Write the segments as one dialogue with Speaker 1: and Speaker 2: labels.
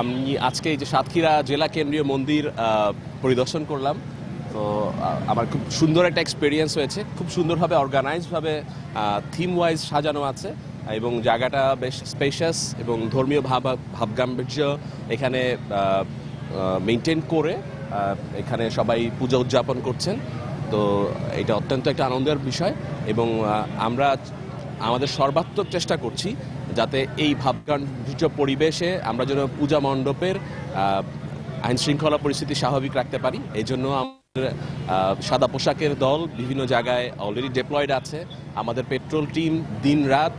Speaker 1: আমি আজকে এই যে সাতক্ষীরা জেলা কেন্দ্রীয় মন্দির পরিদর্শন করলাম। তো আমার খুব সুন্দর একটা এক্সপিরিয়েন্স হয়েছে। খুব সুন্দরভাবে অর্গানাইজভাবে থিম ওয়াইজ সাজানো আছে এবং জায়গাটা বেশ স্পেশাস এবং ধর্মীয় ভাব, ভাবগাম্ভীর্য এখানে মেনটেন করে এখানে সবাই পূজা উদযাপন করছেন। তো, এটা অত্যন্ত একটা আনন্দের বিষয় এবং আমরা আমাদের সর্বাত্মক চেষ্টা করছি যাতে এই ভাবগাম্ভীর্য পরিবেশে আমরা যেন পূজা মণ্ডপের আইন শৃঙ্খলা পরিস্থিতি স্বাভাবিক রাখতে পারি। এই জন্য আমাদের সাদা পোশাকের দল বিভিন্ন জায়গায় অলরেডি ডেপ্লয়েড আছে। আমাদের পেট্রোল টিম দিন রাত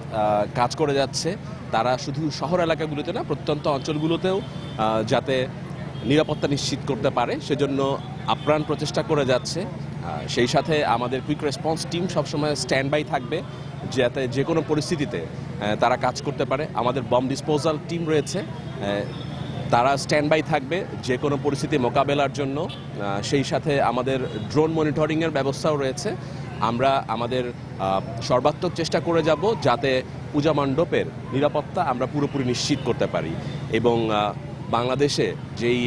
Speaker 1: কাজ করে যাচ্ছে। তারা শুধু শহর এলাকাগুলোতে না, প্রত্যন্ত অঞ্চলগুলোতেও যাতে নিরাপত্তা নিশ্চিত করতে পারে। সেজন্য আপ্রাণ প্রচেষ্টা করে যাচ্ছে। সেই সাথে আমাদের কুইক রেসপন্স টিম সবসময় স্ট্যান্ড বাই থাকবে, যাতে যে কোনো পরিস্থিতিতে তারা কাজ করতে পারে। আমাদের বম ডিসপোজাল টিম রয়েছে তারা স্ট্যান্ড বাই থাকবে যে কোনো পরিস্থিতি মোকাবেলার জন্য। সেই সাথে আমাদের ড্রোন মনিটরিংয়ের ব্যবস্থাও রয়েছে। আমরা আমাদের সর্বাত্মক চেষ্টা করে যাব যাতে পূজা মণ্ডপের নিরাপত্তা আমরা পুরোপুরি নিশ্চিত করতে পারি। এবং বাংলাদেশে যেই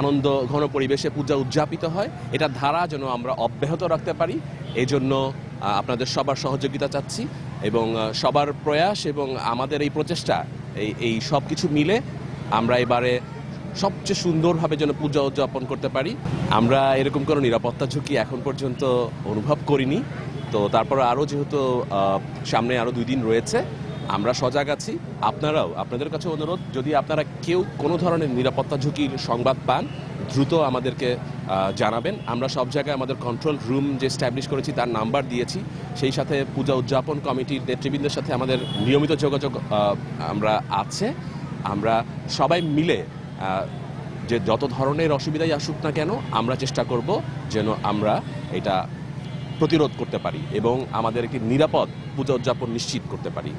Speaker 1: আনন্দ, ঘন পরিবেশে পূজা উদযাপিত হয়। এটা ধারা যেন আমরা অব্যাহত রাখতে পারি। এই জন্য আপনাদের সবার সহযোগিতা চাচ্ছি এবং সবার প্রয়াস এবং আমাদের এই প্রচেষ্টা, এই এই সব কিছু মিলে আমরা এবারে সবচেয়ে সুন্দরভাবে যেন পূজা উদযাপন করতে পারি। আমরা এরকম কোনো নিরাপত্তা ঝুঁকি এখন পর্যন্ত অনুভব করিনি। তো তারপর আরও যেহেতু সামনে আরও দুই দিন রয়েছে আমরা সজাগ আছি। আপনারাও, আপনাদের কাছে অনুরোধ, যদি আপনারা কেউ কোনো ধরনের নিরাপত্তা ঝুঁকির সংবাদ পান, দ্রুত আমাদেরকে জানাবেন। আমরা সব জায়গায় আমাদের কন্ট্রোল রুম যে স্ট্যাবলিশ করেছি, তার নাম্বার দিয়েছি। সেই সাথে পূজা উদযাপন কমিটির নেতৃবৃন্দের সাথে আমাদের নিয়মিত যোগাযোগ আমরা আছে। আমরা সবাই মিলে যে যত ধরনের অসুবিধাই আসুক না কেন, আমরা চেষ্টা করব যেন আমরা এটা প্রতিরোধ করতে পারি এবং আমাদের একটি নিরাপদ পূজা উদযাপন নিশ্চিত করতে পারি।